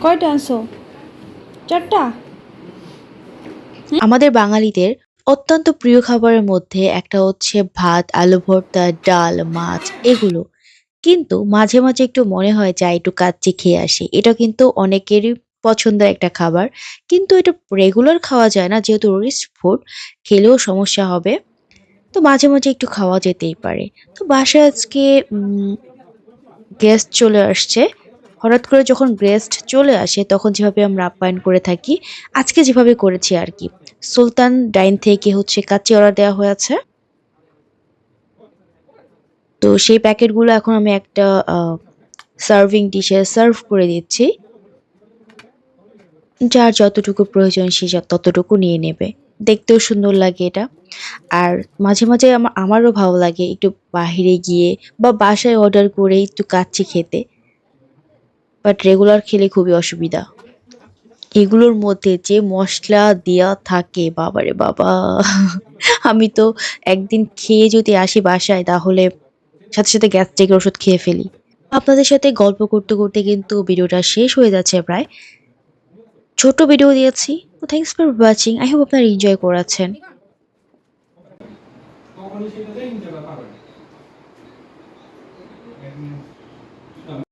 কয়টা আনছো চারটা? আমাদের বাঙালিদের অত্যন্ত প্রিয় খাবারের মধ্যে একটা হচ্ছে ভাত, আলু ভর্তা, ডাল, মাছ, এগুলো। কিন্তু মাঝে মাঝে একটু মনে হয় যাই একটু কাচ্চি খেয়ে আসি। এটা কিন্তু অনেকেরই পছন্দের একটা খাবার। কিন্তু এটা রেগুলার খাওয়া যায় না, যেহেতু রিস্ক ফুড খেলেও সমস্যা হবে। তো মাঝে মাঝে একটু খাওয়া যেতেই পারে। তো বাসায় আজকে গেস্ট চলে আসছে। হঠাৎ করে যখন গেস্ট চলে আসে, তখন যেভাবে আমরা আপ্যায়ন করে থাকি, আজকে যেভাবে করেছি আর কি। সুলতান ডাইন থেকে হচ্ছে কাচি অর্ডার দেওয়া হয়েছে। তো সেই প্যাকেটগুলো এখন আমি একটা সার্ভিং ডিশে সার্ভ করে দিচ্ছি। যার যতটুকু প্রয়োজন সে যা- ততটুকু নিয়ে নেবে। দেখতেও সুন্দর লাগে এটা। আর মাঝে মাঝে আমার, আমারও ভালো লাগে একটু বাইরে গিয়ে বা বাসায় অর্ডার করে একটু কাচ্চি খেতে। বাট রেগুলার খেলে খুবই অসুবিধা। এগুলোর মধ্যে যে মশলা দেওয়া থাকে, বাবারে বাবা। আমি তো একদিন খেয়ে যদি আসি বাসায়, তাহলে সাথে সাথে গ্যাস্ট্রিকের ওষুধ খেয়ে ফেলি। আপনাদের সাথে গল্প করতে করতে কিন্তু ভিডিওটা শেষ হয়ে যাচ্ছে প্রায়। ছোট ভিডিও দিয়েছি। তো thanks for watching I hope আপনারা এনজয় করেছেন।